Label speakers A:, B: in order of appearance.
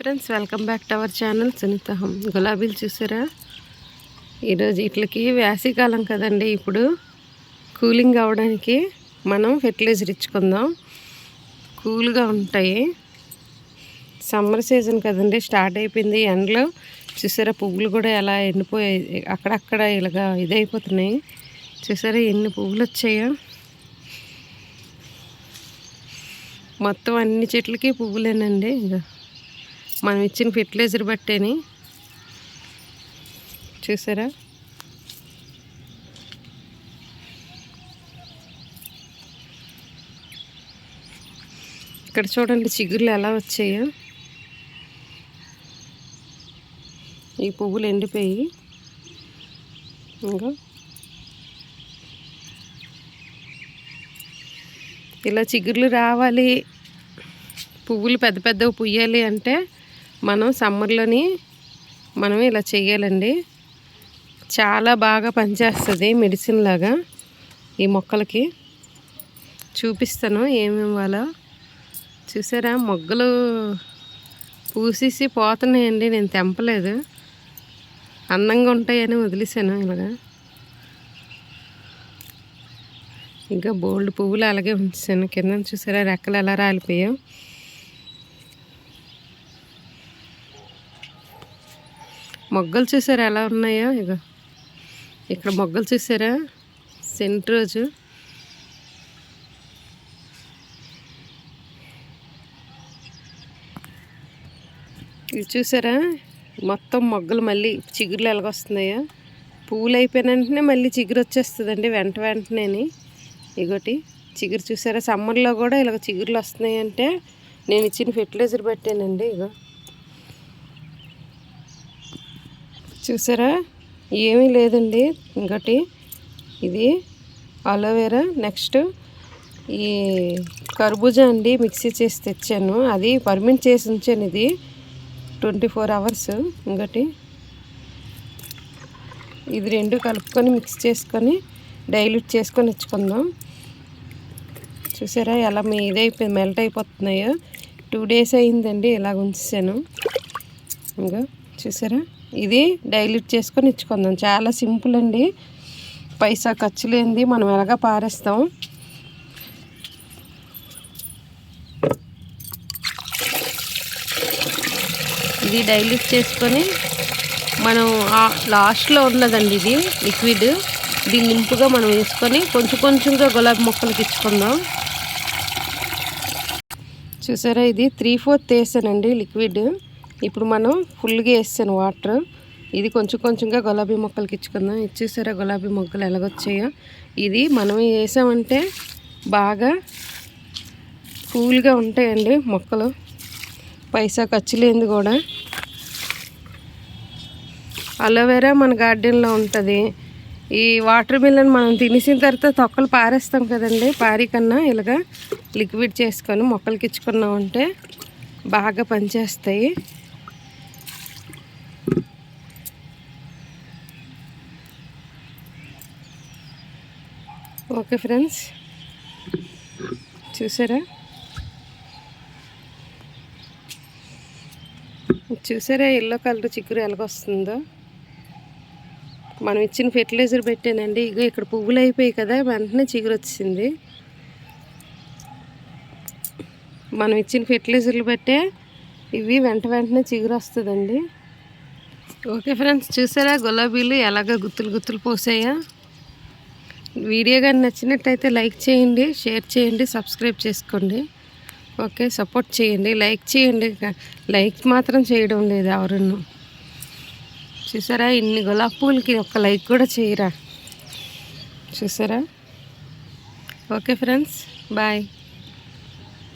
A: Friends welcome back to our channel సునీతహం గులాబీలు చూసారా? ఈరోజు వీటికి వేసవికాలం కదండి ఇప్పుడు. కూలింగ్ అవ్వడానికి మనం ఫెర్టిలైజర్ ఇచ్చుకుందాం. కూల్గా ఉంటాయి. సమ్మర్ సీజన్ కదండి స్టార్ట్ అయిపోయింది. ఎండలో చూసారా పువ్వులు కూడా ఎలా ఎండిపోయాయి అక్కడక్కడ ఇలాగా ఇదైపోతున్నాయి. చూసారా ఎన్ని పువ్వులు వచ్చాయో? మొత్తం అన్ని చెట్లకి పువ్వులేనండి. ఇంకా మనం ఇచ్చిన ఫెర్టిలైజర్ బట్టేని. చూసారా? ఇక్కడ చూడండి చిగుర్లు ఎలా వచ్చాయో. ఈ పువ్వులు ఎండిపోయి. ఇంకా. ఇలా చిగుర్లు రావాలి. పువ్వులు పెద్ద పెద్దవి పుయ్యాలి అంటే మనం సమ్మర్లోని మనం ఇలా చేయాలండి. చాలా బాగా పనిచేస్తుంది మెడిసిన్ లాగా ఈ మొక్కలకి. చూపిస్తాను ఏమేమి వాళ్ళ చూసారా? మొగ్గలు పూసేసి పోతున్నాయండి. నేను తెంపలేదు. అందంగా ఉంటాయని వదిలేసాను ఇలాగా. ఇంకా బోల్డ్ పువ్వులు అలాగే ఉంచాను. కింద చూసారా? రెక్కలు ఎలా రాలిపోయావు మొగ్గలు చూసారా ఎలా ఉన్నాయో? ఇక ఇక్కడ మొగ్గలు చూసారా? సెంట్ రోజు. ఇది చూసారా? మొత్తం మొగ్గలు మళ్ళీ చిగురులు ఎలాగొస్తున్నాయో. పువ్వులు అయిపోయిన వెంటనే మళ్ళీ చిగురు వచ్చేస్తుందండి వెంట వెంటనే ఇగోటి చిగురు చూసారా? సమ్మర్లో కూడా ఇలాగ చిగురులు వస్తున్నాయి అంటే నేను ఇచ్చిన ఫెర్టిలైజర్ పెట్టానండి ఇగో. చూసారా? ఏమీ లేదండి. ఇంకటి ఇది అలోవెరా నెక్స్ట్ ఈ కర్బూజా అండి మిక్సీ చేసి తెచ్చాను. అది పర్మిట్ చేసి ఉంచాను ఇది ట్వంటీ ఫోర్ అవర్స్ ఇంకటి ఇది రెండు కలుపుకొని మిక్స్ చేసుకొని డైల్యూట్ చేసుకొని ఇచ్చుకుందాం చూసారా ఎలా మీ ఇదైపోయి మెల్ట్ అయిపోతున్నాయో. టూ డేస్ అయిందండి ఇలాగ ఉంచాను ఇంకా చూసారా? ఇది డైల్యూట్ చేసుకొని ఇచ్చుకుందాం. చాలా సింపుల్ అండి. పైసా ఖర్చు లేనిది మనం ఎలాగ పారేస్తాం? ఇది డైల్యూట్ చేసుకొని మనం లాస్ట్లో ఉన్నదండి ఇది లిక్విడ్. దీన్ని నింపుగా మనం వేసుకొని కొంచెం కొంచెంగా గులాబీ మొక్కలకి ఇచ్చుకుందాం. చూసారా ఇది త్రీ ఫోర్త్ వేసానండి లిక్విడ్. ఇప్పుడు మనం ఫుల్గా వేసాను వాటర్. ఇది కొంచెం కొంచెంగా గులాబీ మొక్కలకి ఇచ్చుకుందాం. ఇచ్చేసారా గులాబీ మొక్కలు ఎలాగొచ్చాయో? ఇది మనం వేసామంటే బాగా కూల్గా ఉంటాయండి మొక్కలు. పైసా ఖర్చు లేనిది కూడా. అలోవెరా మన గార్డెన్లో ఉంటుంది. ఈ వాటర్ మిల్లన్ మనం తినేసిన తర్వాత తొక్కలు పారేస్తాం కదండి. పారి కన్నా ఇలాగా లిక్విడ్ చేసుకొని మొక్కలకి ఇచ్చుకున్నామంటే బాగా పనిచేస్తాయి. Okay friends. చూసారా? చూసారా ఎల్లో కలర్ చిక్కురు ఎలాగొస్తుందో మనం ఇచ్చిన ఫెర్టిలైజర్ పెట్టానండి. ఇగో ఇక్కడ పువ్వులు అయిపోయాయి కదా వెంటనే చిగురు వచ్చింది. మనం ఇచ్చిన ఫెర్టిలైజర్లు బట్టే ఇవి వెంట వెంటనే చిగురు వస్తుందండి. ఓకే ఫ్రెండ్స్ చూసారా గులాబీలు ఎలాగ గుత్తులు గుత్తులు పోసాయా? వీడియో కానీ నచ్చినట్టయితే లైక్ చేయండి షేర్ చేయండి సబ్స్క్రైబ్ చేసుకోండి. ఓకే సపోర్ట్ చేయండి లైక్ చేయండి. లైక్ మాత్రం చేయడం లేదు ఎవరన్నా చూసారా ఇన్ని గులాబ్ పూలకి ఒక్క లైక్ కూడా చేయరా? చూసారా? Okay friends bye.